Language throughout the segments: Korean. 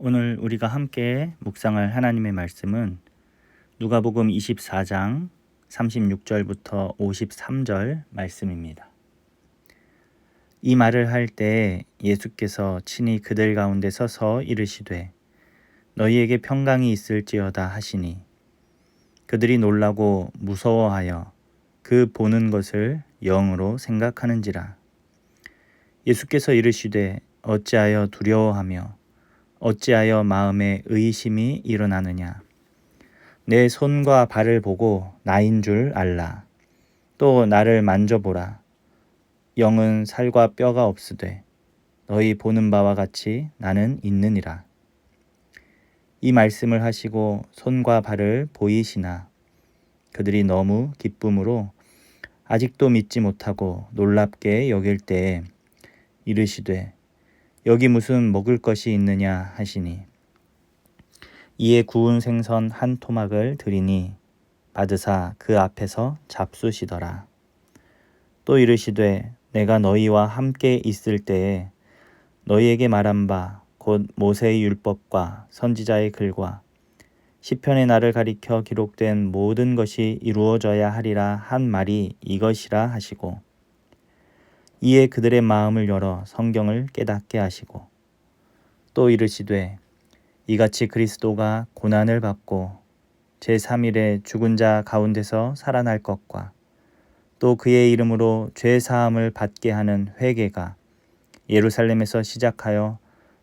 오늘 우리가 함께 묵상할 하나님의 말씀은 누가복음 24장 36절부터 53절 말씀입니다. 이 말을 할 때 예수께서 친히 그들 가운데 서서 이르시되 너희에게 평강이 있을지어다 하시니 그들이 놀라고 무서워하여 그 보는 것을 영으로 생각하는지라 예수께서 이르시되 어찌하여 두려워하며 어찌하여 마음에 의심이 일어나느냐? 내 손과 발을 보고 나인 줄 알라. 또 나를 만져보라. 영은 살과 뼈가 없으되 너희 보는 바와 같이 나는 있느니라. 이 말씀을 하시고 손과 발을 보이시나? 그들이 너무 기쁨으로 아직도 믿지 못하고 놀랍게 여길 때에 이르시되 여기 무슨 먹을 것이 있느냐 하시니 이에 구운 생선 한 토막을 드리니 받으사 그 앞에서 잡수시더라. 또 이르시되 내가 너희와 함께 있을 때에 너희에게 말한 바 곧 모세의 율법과 선지자의 글과 시편의 나를 가리켜 기록된 모든 것이 이루어져야 하리라 한 말이 이것이라 하시고 이에 그들의 마음을 열어 성경을 깨닫게 하시고 또 이르시되 이같이 그리스도가 고난을 받고 제3일에 죽은 자 가운데서 살아날 것과 또 그의 이름으로 죄 사함을 받게 하는 회개가 예루살렘에서 시작하여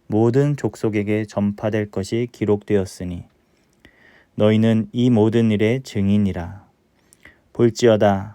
모든 족속에게 전파될 것이 기록되었으니 너희는 이 모든 일의 증인이라. 볼지어다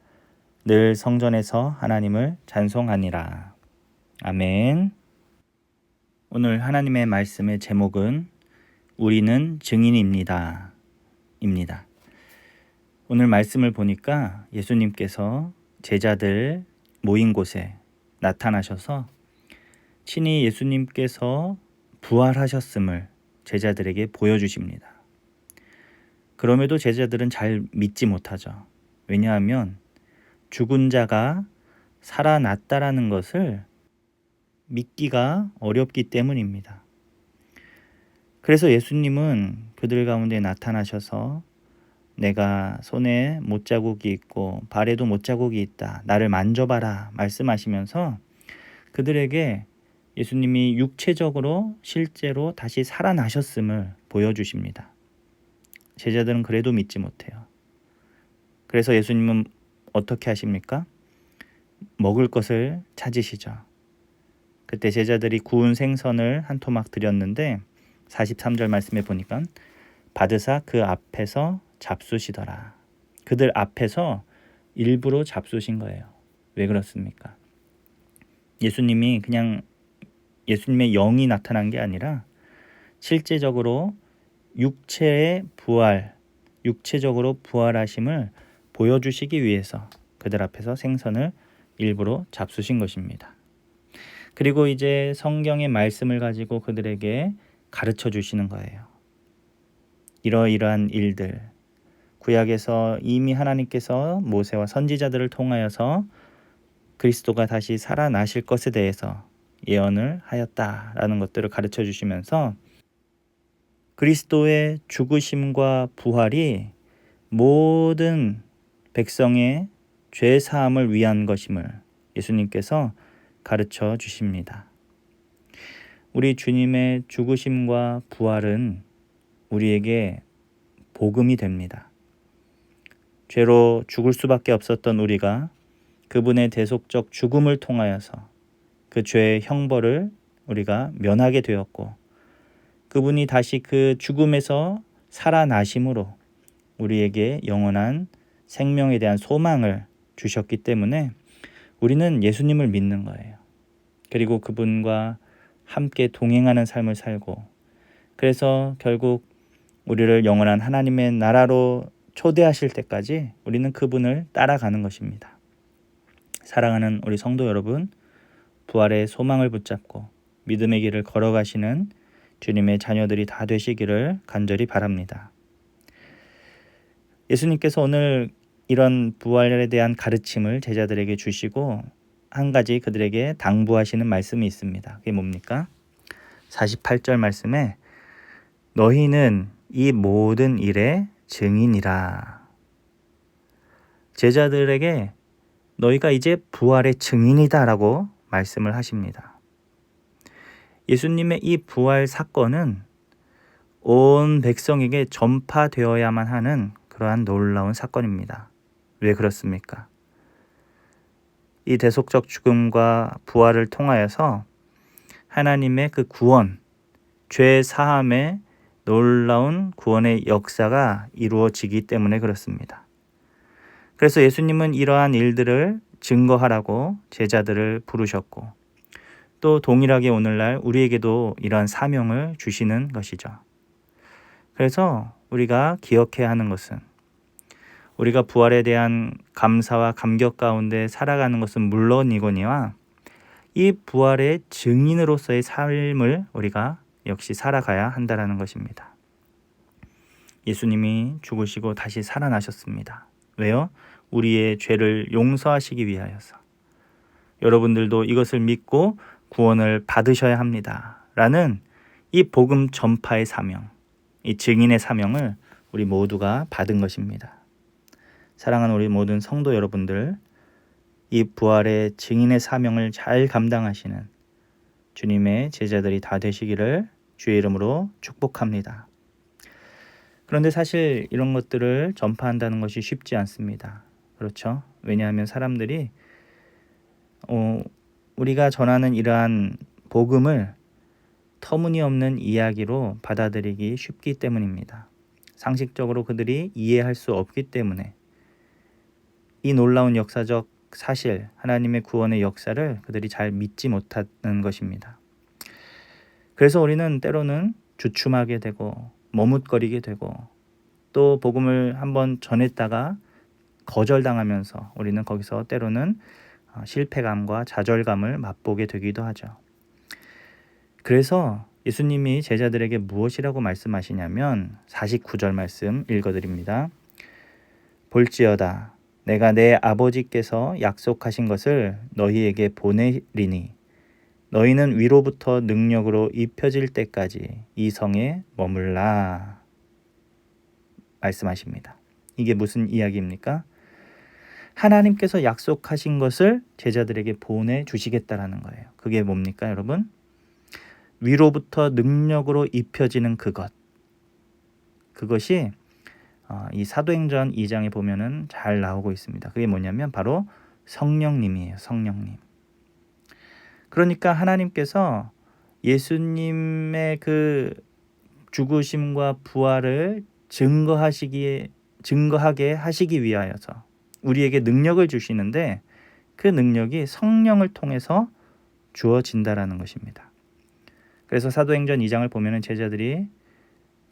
늘 성전에서 하나님을 찬송하니라. 아멘. 오늘 하나님의 말씀의 제목은 우리는 증인입니다. 입니다. 오늘 말씀을 보니까 예수님께서 제자들 모인 곳에 나타나셔서 친히 예수님께서 부활하셨음을 제자들에게 보여주십니다. 그럼에도 제자들은 잘 믿지 못하죠. 왜냐하면 죽은 자가 살아났다라는 것을 믿기가 어렵기 때문입니다. 그래서 예수님은 그들 가운데 나타나셔서 내가 손에 못자국이 있고 발에도 못자국이 있다. 나를 만져봐라. 말씀하시면서 그들에게 예수님이 육체적으로 실제로 다시 살아나셨음을 보여주십니다. 제자들은 그래도 믿지 못해요. 그래서 예수님은 어떻게 하십니까? 먹을 것을 찾으시죠. 그때 제자들이 구운 생선을 한 토막 드렸는데 43절 말씀에 보니까 받으사 그 앞에서 잡수시더라. 그들 앞에서 일부러 잡수신 거예요. 왜 그렇습니까? 예수님이 그냥 예수님의 영이 나타난 게 아니라 실제적으로 육체의 부활, 육체적으로 부활하심을 보여주시기 위해서 그들 앞에서 생선을 일부러 잡수신 것입니다. 그리고 이제 성경의 말씀을 가지고 그들에게 가르쳐 주시는 거예요. 이러이러한 일들, 구약에서 이미 하나님께서 모세와 선지자들을 통하여서 그리스도가 다시 살아나실 것에 대해서 예언을 하였다라는 것들을 가르쳐 주시면서 그리스도의 죽으심과 부활이 모든 백성의 죄 사함을 위한 것임을 예수님께서 가르쳐 주십니다. 우리 주님의 죽으심과 부활은 우리에게 복음이 됩니다. 죄로 죽을 수밖에 없었던 우리가 그분의 대속적 죽음을 통하여서 그 죄의 형벌을 우리가 면하게 되었고 그분이 다시 그 죽음에서 살아나심으로 우리에게 영원한 생명에 대한 소망을 주셨기 때문에 우리는 예수님을 믿는 거예요. 그리고 그분과 함께 동행하는 삶을 살고 그래서 결국 우리를 영원한 하나님의 나라로 초대하실 때까지 우리는 그분을 따라가는 것입니다. 사랑하는 우리 성도 여러분, 부활의 소망을 붙잡고 믿음의 길을 걸어가시는 주님의 자녀들이 다 되시기를 간절히 바랍니다. 예수님께서 오늘 이런 부활에 대한 가르침을 제자들에게 주시고 한 가지 그들에게 당부하시는 말씀이 있습니다. 그게 뭡니까? 48절 말씀에 너희는 이 모든 일의 증인이라. 제자들에게 너희가 이제 부활의 증인이다라고 말씀을 하십니다. 예수님의 이 부활 사건은 온 백성에게 전파되어야만 하는 그러한 놀라운 사건입니다. 왜 그렇습니까? 이 대속적 죽음과 부활을 통하여서 하나님의 그 구원, 죄 사함의 놀라운 구원의 역사가 이루어지기 때문에 그렇습니다. 그래서 예수님은 이러한 일들을 증거하라고 제자들을 부르셨고 또 동일하게 오늘날 우리에게도 이러한 사명을 주시는 것이죠. 그래서 우리가 기억해야 하는 것은 우리가 부활에 대한 감사와 감격 가운데 살아가는 것은 물론이거니와 이 부활의 증인으로서의 삶을 우리가 역시 살아가야 한다라는 것입니다. 예수님이 죽으시고 다시 살아나셨습니다. 왜요? 우리의 죄를 용서하시기 위하여서. 여러분들도 이것을 믿고 구원을 받으셔야 합니다. 라는 이 복음 전파의 사명, 이 증인의 사명을 우리 모두가 받은 것입니다. 사랑하는 우리 모든 성도 여러분들, 이 부활의 증인의 사명을 잘 감당하시는 주님의 제자들이 다 되시기를 주의 이름으로 축복합니다. 그런데 사실 이런 것들을 전파한다는 것이 쉽지 않습니다. 그렇죠? 왜냐하면 사람들이 어, 우리가 전하는 이러한 복음을 터무니없는 이야기로 받아들이기 쉽기 때문입니다. 상식적으로 그들이 이해할 수 없기 때문에 이 놀라운 역사적 사실, 하나님의 구원의 역사를 그들이 잘 믿지 못하는 것입니다. 그래서 우리는 때로는 주춤하게 되고 머뭇거리게 되고 또 복음을 한번 전했다가 거절당하면서 우리는 거기서 때로는 어, 실패감과 좌절감을 맛보게 되기도 하죠. 그래서 예수님이 제자들에게 무엇이라고 말씀하시냐면 49절 말씀 읽어드립니다. 볼지어다 내가 내 아버지께서 약속하신 것을 너희에게 보내리니 너희는 위로부터 능력으로 입혀질 때까지 이 성에 머물라 말씀하십니다. 이게 무슨 이야기입니까? 하나님께서 약속하신 것을 제자들에게 보내 주시겠다라는 거예요. 그게 뭡니까, 여러분? 위로부터 능력으로 입혀지는 그것. 그것이 어, 이 사도행전 2장에 보면은 잘 나오고 있습니다. 그게 뭐냐면 바로 성령님이에요. 성령님. 그러니까 하나님께서 예수님의 그 죽으심과 부활을 증거하시기에 증거하게 하시기 위하여서 우리에게 능력을 주시는데 그 능력이 성령을 통해서 주어진다라는 것입니다. 그래서 사도행전 2장을 보면은 제자들이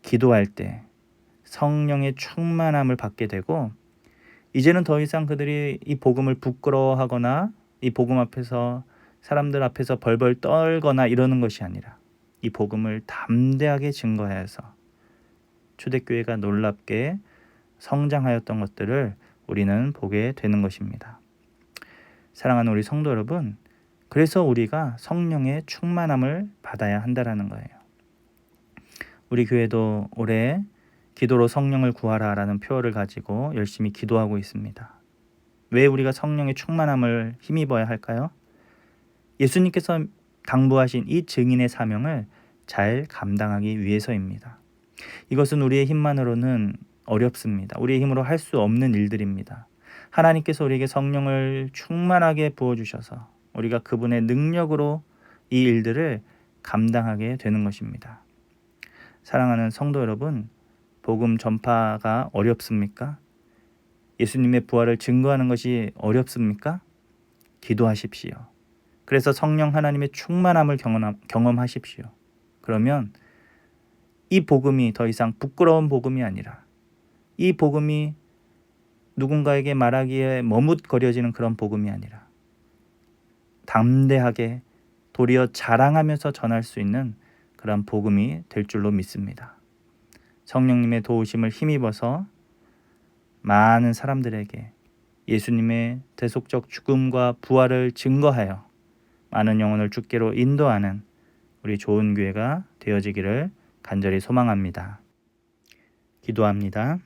기도할 때 성령의 충만함을 받게 되고 이제는 더 이상 그들이 이 복음을 부끄러워하거나 이 복음 앞에서 사람들 앞에서 벌벌 떨거나 이러는 것이 아니라 이 복음을 담대하게 증거해서 초대교회가 놀랍게 성장하였던 것들을 우리는 보게 되는 것입니다. 사랑하는 우리 성도 여러분, 그래서 우리가 성령의 충만함을 받아야 한다라는 거예요. 우리 교회도 올해 기도로 성령을 구하라 라는 표어를 가지고 열심히 기도하고 있습니다. 왜 우리가 성령의 충만함을 힘입어야 할까요? 예수님께서 당부하신 이 증인의 사명을 잘 감당하기 위해서입니다. 이것은 우리의 힘만으로는 어렵습니다. 우리의 힘으로 할 수 없는 일들입니다. 하나님께서 우리에게 성령을 충만하게 부어주셔서 우리가 그분의 능력으로 이 일들을 감당하게 되는 것입니다. 사랑하는 성도 여러분, 복음 전파가 어렵습니까? 예수님의 부활을 증거하는 것이 어렵습니까? 기도하십시오. 그래서 성령 하나님의 충만함을 경험하십시오. 그러면 이 복음이 더 이상 부끄러운 복음이 아니라 이 복음이 누군가에게 말하기에 머뭇거려지는 그런 복음이 아니라 담대하게 도리어 자랑하면서 전할 수 있는 그런 복음이 될 줄로 믿습니다. 성령님의 도우심을 힘입어서 많은 사람들에게 예수님의 대속적 죽음과 부활을 증거하여 많은 영혼을 주께로 인도하는 우리 좋은 교회가 되어지기를 간절히 소망합니다. 기도합니다.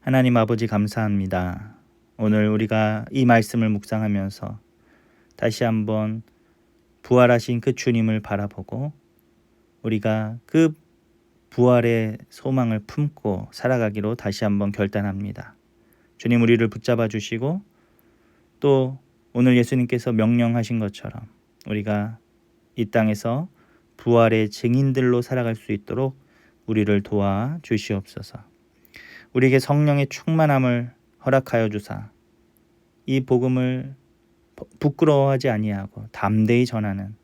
하나님 아버지 감사합니다. 오늘 우리가 이 말씀을 묵상하면서 다시 한번 부활하신 그 주님을 바라보고 우리가 그 부활의 소망을 품고 살아가기로 다시 한번 결단합니다. 주님 우리를 붙잡아 주시고 또 오늘 예수님께서 명령하신 것처럼 우리가 이 땅에서 부활의 증인들로 살아갈 수 있도록 우리를 도와 주시옵소서. 우리에게 성령의 충만함을 허락하여 주사 이 복음을 부끄러워하지 아니하고 담대히 전하는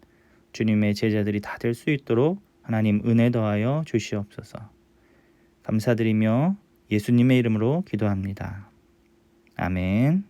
주님의 제자들이 다 될 수 있도록 하나님 은혜 더하여 주시옵소서. 감사드리며 예수님의 이름으로 기도합니다. 아멘.